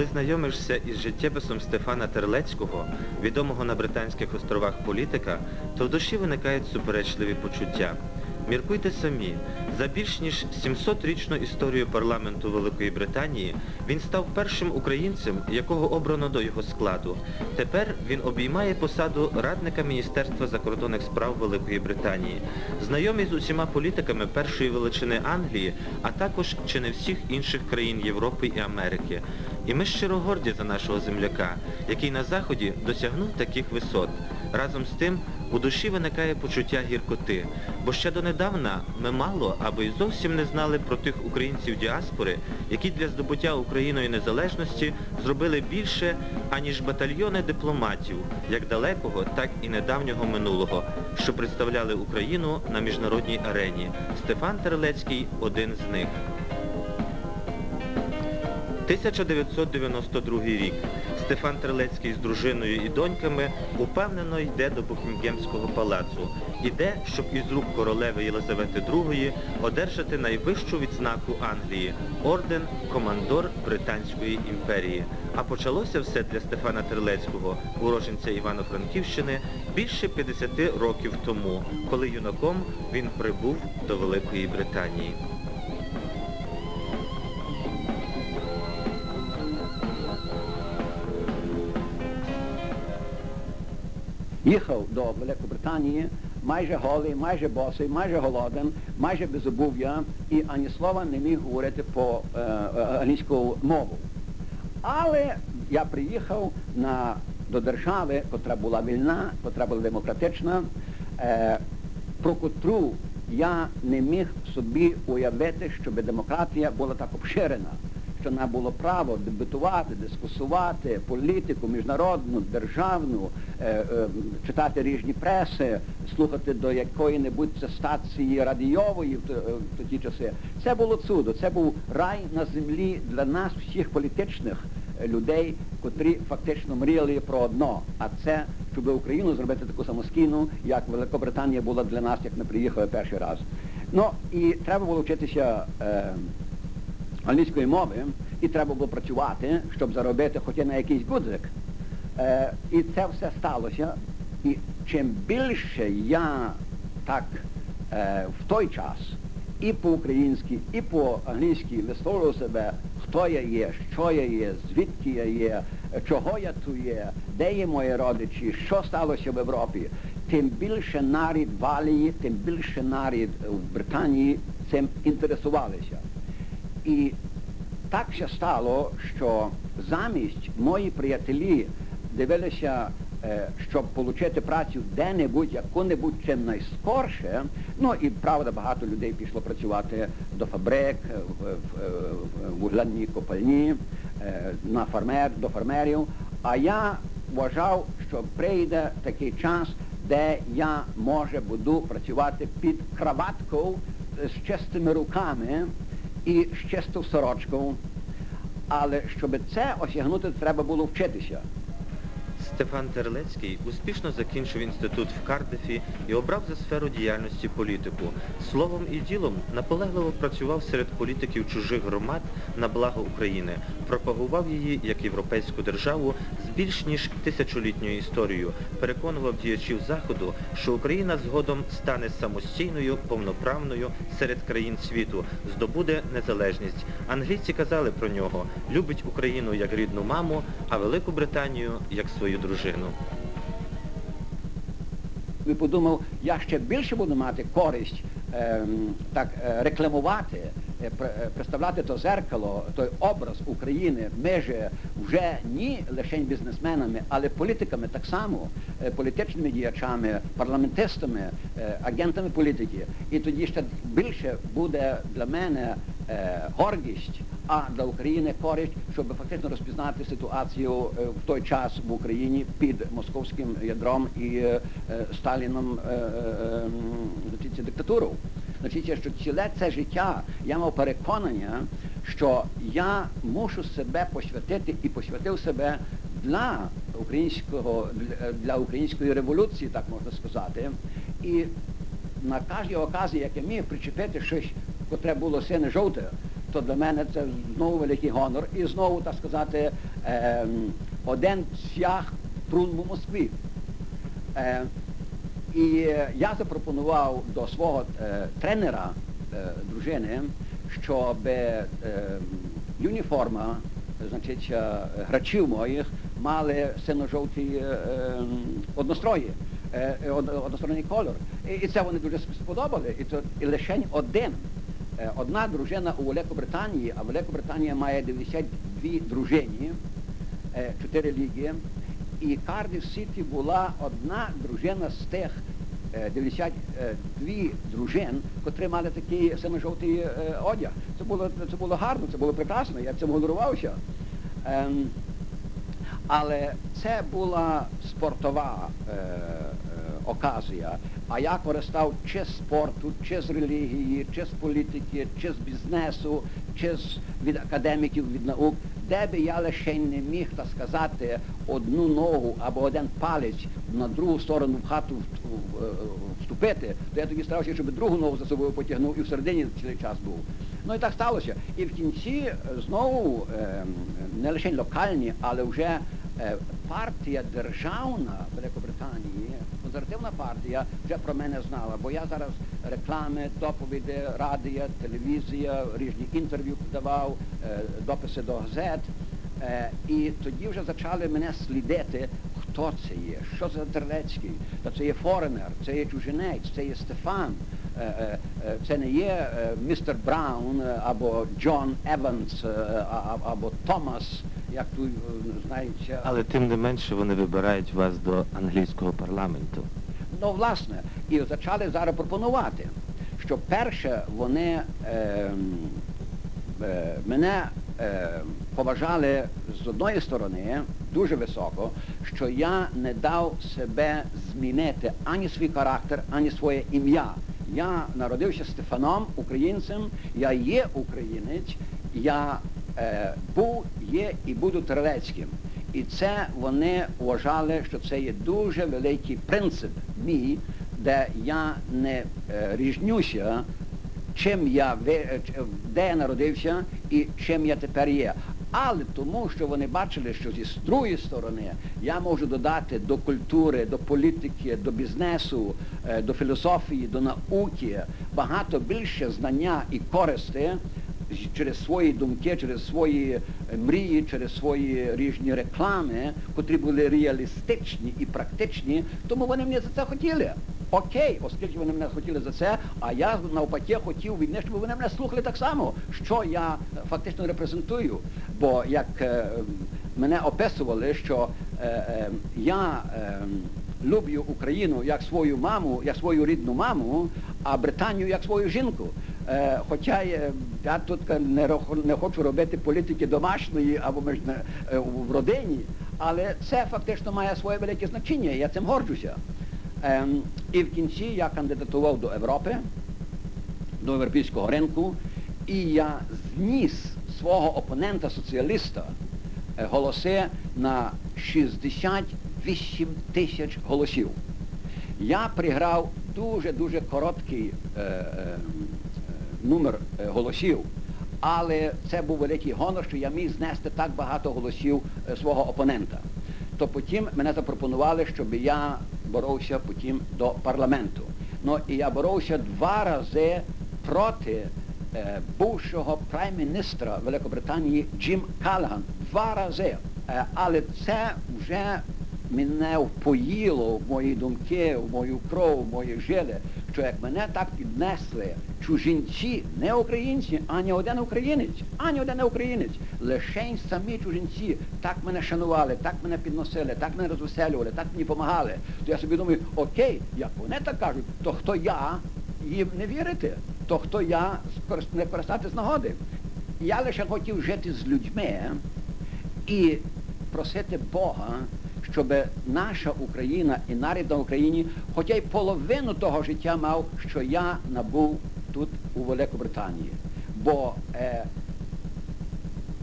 Коли знайомишся із життєписом Стефана Терлецького, відомого на Британських островах політика, то в душі виникають суперечливі почуття. Міркуйте самі, за більш ніж 700-річну історію парламенту Великої Британії він став першим українцем, якого обрано до його складу. Тепер він обіймає посаду радника Міністерства закордонних справ Великої Британії. Знайомий з усіма політиками першої величини Англії, а також чи не всіх інших країн Європи і Америки. І ми щиро горді за нашого земляка, який на Заході досягнув таких висот. Разом з тим, у душі виникає почуття гіркоти, бо ще донедавна ми мало або й зовсім не знали про тих українців діаспори, які для здобуття Україною незалежності зробили більше, аніж батальйони дипломатів, як далекого, так і недавнього минулого, що представляли Україну на міжнародній арені. Стефан Терлецький один з них. 1992 рік. Стефан Терлецький з дружиною і доньками упевнено йде до Букінгемського палацу. Іде, щоб із рук королеви Єлизавети II одержати найвищу відзнаку Англії – орден Командор Британської імперії. А почалося все для Стефана Терлецького, уроженця Івано-Франківщини, більше 50 років тому, коли юнаком він прибув до Великої Британії. Їхав до Великобританії майже голий, майже босий, майже голоден, майже без обув'я і ані слова не міг говорити по е, е, англійську мову. Але я приїхав на, до держави, котра була вільна, котра була демократична, е, про котру я не міг собі уявити, щоб демократія була так обширена, що нам було право дебатувати, дискусувати політику міжнародну, державну, е, е, читати різні преси, слухати до якої-небудь стації радіової в, т- е, ті часи. Це було чудо, це був рай на землі для нас, всіх політичних людей, котрі фактично мріяли про одно, а це, щоб Україну зробити таку самостійну, як Великобританія була для нас, як ми приїхали перший раз. Ну і треба було вчитися. Е, англійської мови, і треба було працювати, щоб заробити хоч і на якийсь гудзик. Е, і це все сталося. І чим більше я так е, в той час і по-українськи, і по-англійськи висловлював себе, хто я є, що я є, звідки я є, чого я тут є, де є мої родичі, що сталося в Європі, тим більше нарід в Алії, тим більше нарід в Британії цим інтересувалися. І так ще стало, що замість мої приятелі дивилися, е, щоб отримати працю де-небудь, яку-небудь чим найскорше, ну і правда багато людей пішло працювати до фабрик, е, в, в, в вуглянні копальні, е, на фермер, до фермерів. А я вважав, що прийде такий час, де я, може, буду працювати під краваткою е, з чистими руками і з чисту сорочку. Але щоб це осягнути, треба було вчитися. Стефан Терлецький успішно закінчив інститут в Кардифі і обрав за сферу діяльності політику. Словом і ділом наполегливо працював серед політиків чужих громад на благо України, пропагував її як європейську державу з більш ніж тисячолітньою історією, переконував діячів Заходу, що Україна згодом стане самостійною, повноправною серед країн світу, здобуде незалежність. Англійці казали про нього, любить Україну як рідну маму, а Велику Британію як свою дружину. І подумав, я ще більше буду мати користь ем, так е, рекламувати, е, е, представляти то зеркало, той образ України між вже не лише бізнесменами, але політиками так само, е, політичними діячами, парламентистами, е, агентами політики. І тоді ще більше буде для мене е, гордість, а для України користь, щоб фактично розпізнати ситуацію е, в той час в Україні під московським ядром і е, е, Сталіном диктатуру. Значить, що ціле це життя я мав переконання, що я мушу себе посвятити і посвятив себе для українського для- української революції, так можна сказати. І на кожній оказії, як я міг причепити щось, котре було сине жовте, то для мене це знову великий гонор. І знову, так сказати, Е, один трун у Москві. Е, і я запропонував до свого е, тренера е, дружини, щоб е, уніформа, значить, е, грачів моїх мали сино-жовті е, однострої, од- односторонній колір. І, і це вони дуже сподобали. І, то, і лише один. Е, Одна дружина у Великобританії, а Великобританія має 92 дружині, е, чотири ліги, і Кардів Сіті була одна дружина з тих е, 92 дружин, котрі мали такий сино-жовтий е, одяг. Це було, це було гарно, це було прекрасно, я цим горувався. Ем, але це була спортова е, е, оказія. А я користав чи з спорту, чи з релігії, чи з політики, чи з бізнесу, чи з від академіків, від наук, де би я лише не міг так сказати одну ногу або один палець на другу сторону в хату в- в- е, вступити, то я тоді старався, щоб другу ногу за собою потягнув і всередині цілий час був. Ну і так сталося. І в кінці е, знову е, не лише локальні, але вже е, партія державна Великобританії, консервативна партія, вже про мене знала, бо я зараз реклами, доповіді, радіо, телевізія, різні інтерв'ю давав, е, дописи до газет. Е, і тоді вже почали мене слідити, хто це є, що за Терлецький, та це є форенер, це є чужинець, це є Стефан. Е, Це не є містер Браун або Джон Еванс або Томас, як тут е, е, Але тим не менше вони вибирають вас до англійського парламенту. Ну, власне, і почали зараз пропонувати, що перше вони ем, е, мене е, поважали з одної сторони дуже високо, що я не дав себе змінити ані свій характер, ані своє ім'я. Я народився Стефаном, українцем, я є українець, я е, був, є і буду Терлецьким. І це вони вважали, що це є дуже великий принцип мій, де я не е, різнюся, чим я е, де я народився і чим я тепер є. Але тому, що вони бачили, що зі другої сторони я можу додати до культури, до політики, до бізнесу, е, до філософії, до науки багато більше знання і користи, через свої думки, через свої е, мрії, через свої різні реклами, котрі були реалістичні і практичні, тому вони мене за це хотіли. Окей, оскільки вони мене хотіли за це, а я навпаки хотів від них, щоб вони мене слухали так само, що я е, фактично репрезентую. Бо як е, мене описували, що е, е, я е, люблю Україну як свою маму, як свою рідну маму, а Британію як свою жінку. Е, хоча е, я тут не, хочу робити політики домашньої або е, в родині, але це фактично має своє велике значення, я цим горджуся. Ем, і в кінці я кандидатував до Європи, до європейського ринку, і я зніс свого опонента соціаліста е, голоси на 68 тисяч голосів. Я приграв дуже-дуже короткий е, е, е, номер е, голосів, але це був великий гонор, що я міг знести так багато голосів е, свого опонента. То потім мене запропонували, щоб я боровся потім до парламенту. Ну і я боровся два рази проти е, бувшого прайм-міністра Великобританії Джим Калган. Два рази. Е, але це вже мене впоїло в мої думки, в мою кров, в мої жили, що як мене так піднесли чужинці, не українці, ані один українець, ані один українець, лише самі чужинці так мене шанували, так мене підносили, так мене розвеселювали, так мені допомагали. То я собі думаю, окей, як вони так кажуть, то хто я їм не вірити, то хто я не користати з нагоди. Я лише хотів жити з людьми і просити Бога, щоб наша Україна і народ на Україні, хоча й половину того життя мав, що я набув тут у Великобританії. Бо е,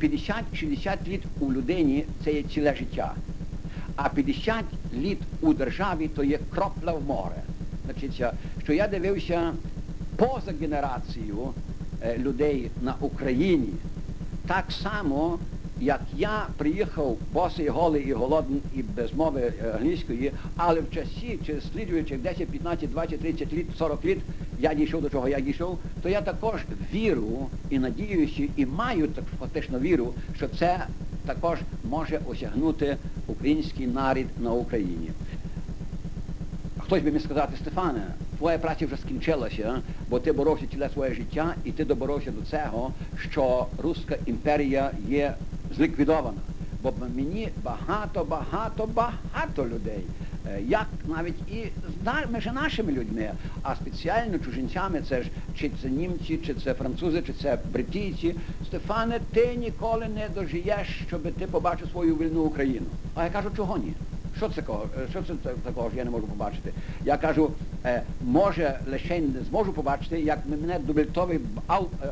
50-60 літ у людині це є ціле життя. А 50 літ у державі то є кропля в море. Значить, що я дивився поза генерацію е, людей на Україні, так само як я приїхав босий, голий і голодний і без мови е, англійської, але в часі, через слідуючих 10, 15, 20, 30 літ, 40 літ, я дійшов до чого я дійшов, то я також віру і надіюся, і маю так фактично віру, що це також може осягнути український нарід на Україні. Хтось би міг сказати, Стефане, твоя праця вже скінчилася, бо ти боровся ціле своє життя, і ти доборовся до цього, що Руська імперія є зліквідована. Бо мені багато, багато, багато людей, е, як навіть і з між нашими людьми, а спеціально чужинцями, це ж чи це німці, чи це французи, чи це бритійці. Стефане, ти ніколи не дожиєш, щоб ти побачив свою вільну Україну. А я кажу, чого ні? Що це такого? Е, Що це такого ж я не можу побачити? Я кажу, е, може лише не зможу побачити, як мене дубльтовий е,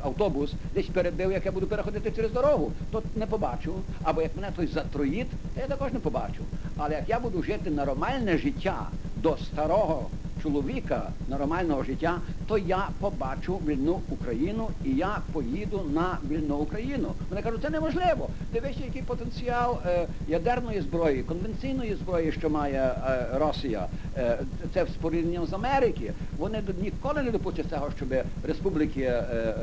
автобус десь перебив, як я буду переходити через дорогу. То не побачу. Або як мене хтось затроїть, то я також не побачу. Але як я буду жити нормальне життя до старого чоловіка нормального життя, то я побачу вільну Україну і я поїду на вільну Україну. Вони кажуть, це неможливо. Дивися, який потенціал е, ядерної зброї, конвенційної зброї, що має е, Росія. Е, це в спорівнянні з Америки. Вони ніколи не допустять цього, щоб республіки е, е,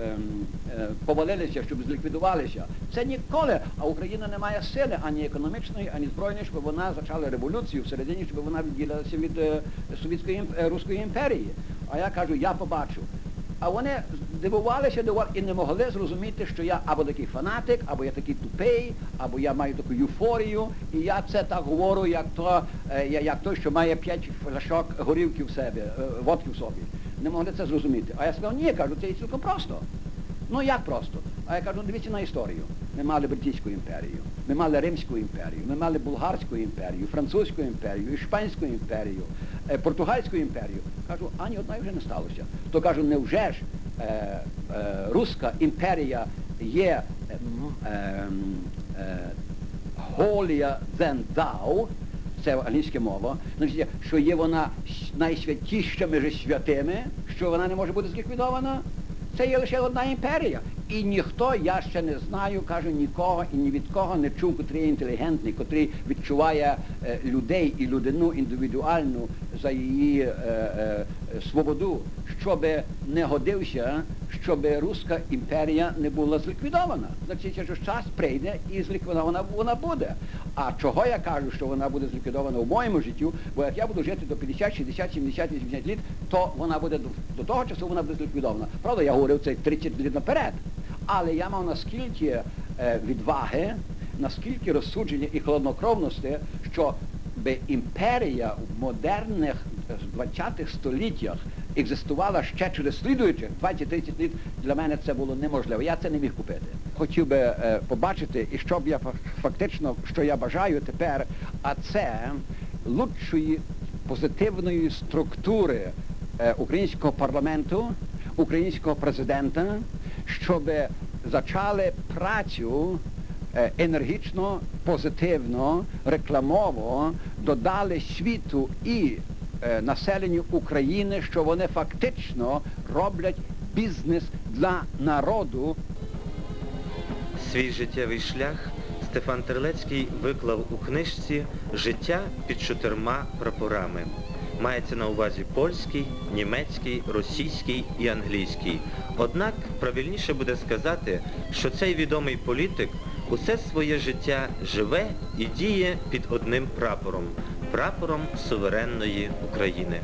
е, повалилися, щоб зліквідувалися. Це ніколи. А Україна не має сили ані економічної, ані збройної, щоб вона почала революцію всередині, щоб вона відділилася від е, Совєтської імп- е, Руської імперії. А я кажу, я побачу. А вони дивувалися і не могли зрозуміти, що я або такий фанатик, або я такий тупий, або я маю таку юфорію, і я це так говорю, як то, е, як той, що має п'ять фляшок горівки в себе, е, водки в собі. Не могли це зрозуміти. А я сказав, ні, кажу, це цілком просто. Ну як просто? А я кажу, «Ну, дивіться на історію. Ми мали Британську імперію, ми мали Римську імперію, ми мали Булгарську імперію, Французьку імперію, Іспанську імперію, е, Португальську імперію. Кажу, ані одної вже не сталося. То кажу, невже ж е, е, Руська імперія є е, е, holier than це англійська мова, значить, що є вона найсвятіша між святими, що вона не може бути зліквідована. Це є лише одна імперія. І ніхто, я ще не знаю, кажу, нікого і ні від кого не чув, котрий є інтелігентний, котрий відчуває е, людей і людину індивідуальну за її е, е, свободу, щоб не годився, щоб Руська імперія не була зліквідована. Значить, що час прийде і зліквідована вона буде. А чого я кажу, що вона буде зліквідована в моєму життю, бо як я буду жити до 50, 60, 70, 80 літ, то вона буде до, того часу вона буде зліквідована. Правда, я говорив це 30 літ наперед. Але я мав наскільки е, відваги, наскільки розсудження і холоднокровності, що би імперія в модерних е, 20-х століттях екзистувала ще через слідуючих 20-30 літ, для мене це було неможливо. Я це не міг купити. Хотів би е, побачити, і що б я фактично, що я бажаю тепер, а це лучшої позитивної структури е, українського парламенту, українського президента, щоб зачали працю е, енергічно, позитивно, рекламово додали світу і е, населенню України, що вони фактично роблять бізнес для народу. Свій життєвий шлях Стефан Терлецький виклав у книжці Життя під чотирма прапорами. Мається на увазі польський, німецький, російський і англійський. Однак правильніше буде сказати, що цей відомий політик усе своє життя живе і діє під одним прапором прапором суверенної України.